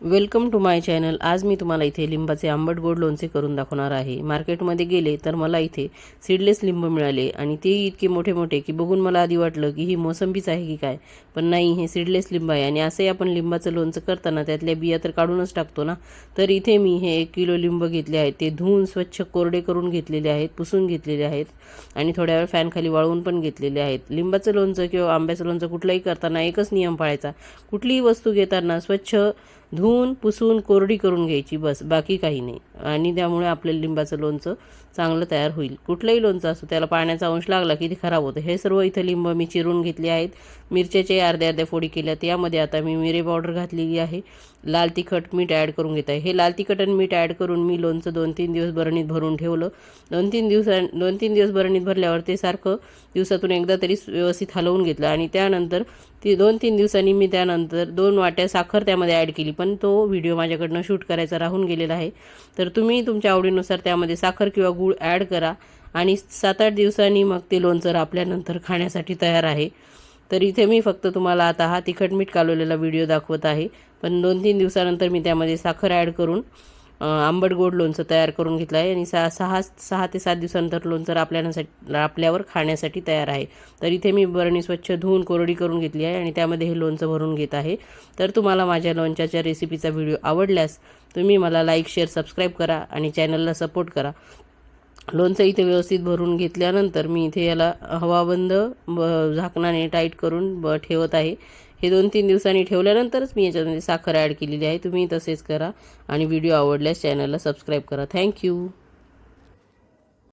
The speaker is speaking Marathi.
वेलकम टू माय चॅनल आज मी तुम्हाला इथे लिंबाचे आंबट गोड लोणचे करून दाखवणार आहे. मार्केटमध्ये गेले तर मला इथे सीडलेस लिंब मिळाले आणि ते इतके मोठे मोठे की बघून मला आधी वाटलं की ही मोसंबीच आहे की काय. पण नाही हे सीडलेस लिंब आहे आणि असंही आपण लिंबाचं लोणचं करताना त्यातल्या बिया तर काढूनच टाकतो ना. तर इथे मी हे एक किलो लिंब घेतले आहेत. ते धुवून स्वच्छ कोरडे करून घेतलेले आहेत पुसून घेतलेले आहेत आणि थोड्या वेळ फॅनखाली वाळवून पण घेतलेले आहेत. लिंबाचं लोणचं किंवा आंब्याचं लोणचं कुठलंही करताना एकच नियम पाळायचा. कुठलीही वस्तू घेताना स्वच्छ धुवून पुसून कोरडी करून घ्यायची बस बाकी काही नाही. आणि त्यामुळे आपल्या लिंबाचं लोणचं चांगलं तयार होईल. कुठलंही लोणचं असो त्याला पाण्याचा अंश लागला की ते खराब होतं. हे सर्व इथं लिंब मी चिरून घेतले आहेत. मिरच्याचे अर्ध्या अर्ध्या फोडी केल्यात यामध्ये आता मी मिरे पावडर घातलेली आहे. लाल तिखट मीठ ॲड करून घेत आहे. हे लाल तिखट आणि मीठ ॲड करून मी लोणचं दोन तीन दिवस बरणीत भरून ठेवलं. दोन तीन दिवसा दोन तीन दिवस बरणीत भरल्यावर ते सारखं दिवसातून एकदा तरी व्यवस्थित हलवून घेतलं आणि त्यानंतर ती दोन तीन दिवसांनी मी त्यानंतर दोन वाट्या साखर त्यामध्ये ॲड केली. पण तो व्हिडिओ माझ्याकडनं शूट करायचा राहून गेलेला आहे. तर तर तुम्ही तुमच्या आवडीनुसार त्यामध्ये साखर किंवा गूळ ॲड करा. आणि सात आठ दिवसांनी मग ते लोणचं आपल्यानंतर खाण्यासाठी तयार आहे. तर इथे मी फक्त तुम्हाला आता हा तिखट मीठ कालवलेला व्हिडिओ दाखवत आहे. पण दोन तीन दिवसानंतर मी त्यामध्ये साखर ॲड करून आंबट गोड लोणचं तयार करून घेतलं आहे आणि सहा सहा सहा ते सात दिवसानंतर लोणचं आपल्यासाठी आपल्यावर खाण्यासाठी तयार आहे. तर इथे मी बरणी स्वच्छ धुवून कोरडी करून घेतली आहे आणि त्यामध्ये हे लोणचं भरून घेत आहे. तर तुम्हाला माझ्या लोणच्याच्या रेसिपीचा व्हिडिओ आवडल्यास तुम्ही मला लाईक शेअर सबस्क्राईब करा आणि चॅनलला सपोर्ट करा. लोणचं इथे व्यवस्थित भरून घेतल्यानंतर मी इथे याला हवाबंद ब- झाकणाने टाईट करून ब ठेवत आहे. हे दोन तीन दिवसांनी ठेवल्यानंतरच मी याच्यामध्ये साखर ॲड केलेली आहे. तुम्ही तसेच करा आणि व्हिडिओ आवडल्यास चॅनलला सबस्क्राईब करा. थँक्यू.